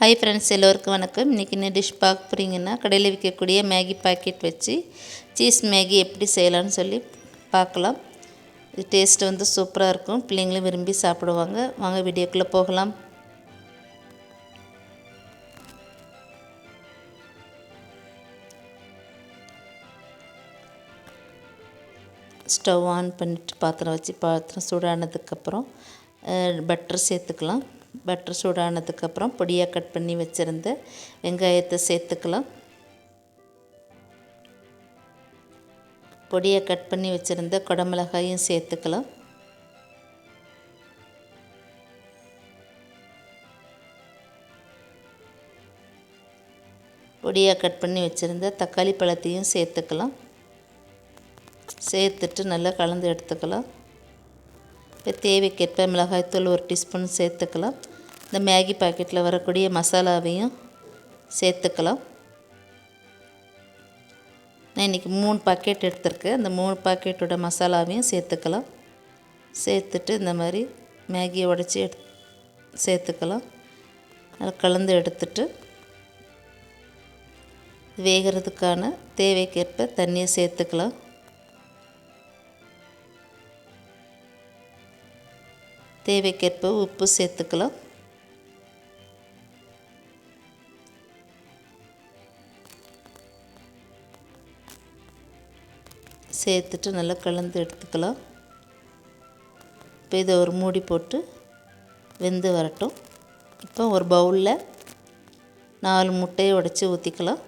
Hi friends எல்லோருக்கும் வணக்கம். இன்றைக்கி என்ன டிஷ் பார்க்க போகிறீங்கன்னா கடையில் விற்கக்கூடிய மேகி பாக்கெட் வச்சு சீஸ் மேகி எப்படி செய்யலாம்னு சொல்லி பார்க்கலாம். இது டேஸ்ட் வந்து சூப்பராக இருக்கும். பிள்ளைங்களும் விரும்பி சாப்பிடுவாங்க. வாங்க வீடியோக்குள்ளே போகலாம். ஸ்டவ் ஆன் பண்ணிட்டு பாத்திரம் வச்சு பாத்திரம் சூடானதுக்கப்புறம் பட்டர் சேர்த்துக்கலாம். பட்டர் சூடானதுக்கப்புறம் பொடியாக கட் பண்ணி வச்சுருந்த வெங்காயத்தை சேர்த்துக்கலாம். பொடியை கட் பண்ணி வச்சுருந்த குடமிளகாயும் சேர்த்துக்கலாம். பொடியாக கட் பண்ணி வச்சுருந்த தக்காளி பழத்தையும் சேர்த்துக்கலாம். சேர்த்துட்டு நல்லா கலந்து எடுத்துக்கலாம். இப்போ தேவைக்கேற்ப மிளகாய்த்தூள் ஒரு டீஸ்பூன் சேர்த்துக்கலாம். இந்த மேகி பாக்கெட்டில் வரக்கூடிய மசாலாவையும் சேர்த்துக்கலாம். நான் இன்றைக்கி மூணு பாக்கெட் எடுத்திருக்கேன். அந்த மூணு பாக்கெட்டோட மசாலாவையும் சேர்த்துக்கலாம். சேர்த்துட்டு இந்த மாதிரி மேகியை உடச்சி எடு சேர்த்துக்கலாம். நல்லா கலந்து எடுத்துட்டு வேகிறதுக்கான தேவைக்கேற்ப தண்ணியை சேர்த்துக்கலாம். தேவைக்கேற்ப உப்பு சேர்த்துக்கலாம். சேர்த்துட்டு நல்லா கலந்து எடுத்துக்கலாம். இப்போ இதை ஒரு மூடி போட்டு வெந்து வரட்டும். இப்போ ஒரு பவுலில் நாலு முட்டையை உடச்சி ஊற்றிக்கலாம்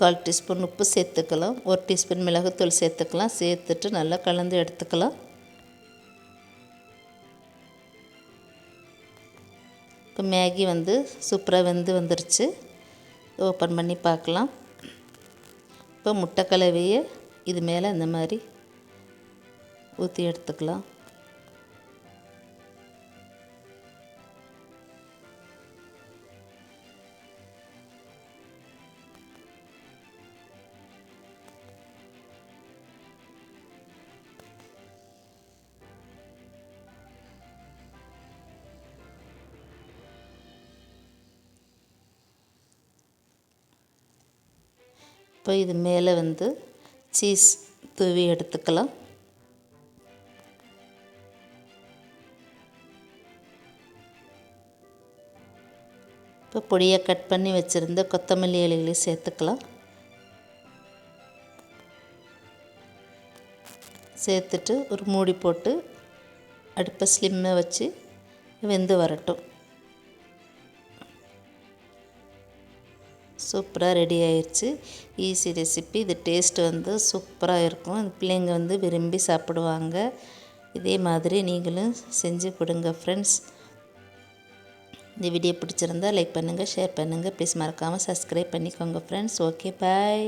கால் டீஸ்பூன் உப்பு சேர்த்துக்கலாம். ஒரு டீஸ்பூன் மிளகுத்தூள் சேர்த்துக்கலாம். சேர்த்துட்டு நல்லா கலந்து எடுத்துக்கலாம். இப்போ மேகி வந்து சூப்பராக வெந்து வந்துருச்சு. ஓப்பன் பண்ணி பார்க்கலாம். இப்போ முட்டை கலவையை இது மேலே இந்த மாதிரி ஊற்றி எடுத்துக்கலாம். இப்போ இது மேலே வந்து சீஸ் தூவி எடுத்துக்கலாம். இப்போ பொடியை கட் பண்ணி வச்சுருந்த கொத்தமல்லி இலைகளையும் சேர்த்துக்கலாம். சேர்த்துட்டு ஒரு மூடி போட்டு அடுப்பை ஸ்லிம்மை வச்சு வெந்து வரட்டும். சூப்பராக ரெடி ஆயிடுச்சு. Easy recipe. இது டேஸ்ட் வந்து சூப்பராக இருக்கும். இந்த பிள்ளைங்க வந்து விரும்பி சாப்பிடுவாங்க. இதே மாதிரி நீங்களும் செஞ்சு கொடுங்க ஃப்ரெண்ட்ஸ் இந்த வீடியோ பிடிச்சிருந்தா லைக் பண்ணுங்கள் ஷேர் பண்ணுங்கள் ப்ளீஸ் மறக்காமல் சப்ஸ்கிரைப் பண்ணிக்கோங்க ஃப்ரெண்ட்ஸ் ஓகே பாய்